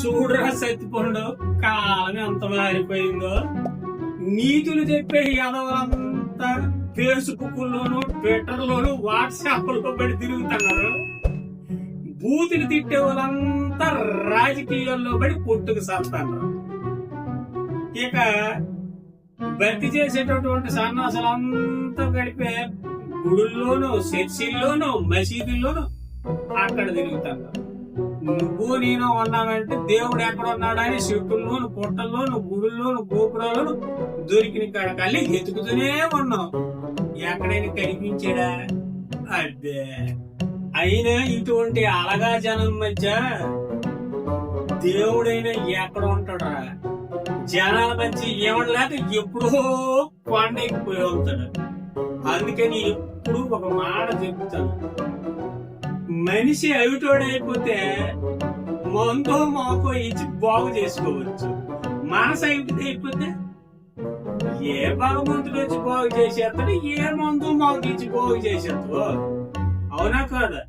చూడరా సత్తిపండు కాలం ఎంత మారిపోయిందో. నీతులు చెప్పే యాదవులంతా ఫేస్బుక్ లోను ట్విట్టర్ లోను వాట్సాప్లో పడి తిరుగుతున్నారు. బూతులు తిట్టే వాళ్ళంతా రాజకీయాల్లో పడి పుట్టుకు సాగుతున్నారు ఇక భర్తీ చేసేటటువంటి సన్నాసులంతా గడిపే గుడుల్లోనూ చర్చిల్లోనూ మసీదుల్లోనూ అక్కడ తిరుగుతున్నారు. నువ్వు నేను ఉన్నావంటే దేవుడు ఎక్కడ ఉన్నాడని చెట్టుల్లోను పుట్టల్లోను గుడుల్లోను గోపురాల్లోను దొరికిన కళ్ళి ఎతుకుతూనే ఉన్నావు. ఎక్కడైనా కనిపించాడా? అదే అయినా ఇటువంటి అలగా జనం మధ్య దేవుడైనా ఎక్కడ ఉంటాడా? జనాల మధ్య ఏమనలేక ఎప్పుడో కొండకి పోయి అవుతాడు అందుకని ఎప్పుడు ఒక మాట చెప్తాను. మనిషి అవిటోడైపోతే మందో మాకో ఇచ్చి బాగు చేసుకోవచ్చు. మనసు అయిపోతే అయిపోతే ఏ భగవంతుడు వచ్చి బాగు చేసేస్తాడు? ఏ మందు మాకు ఇచ్చి బాగు చేసేస్తాడు? అవునా కాదా?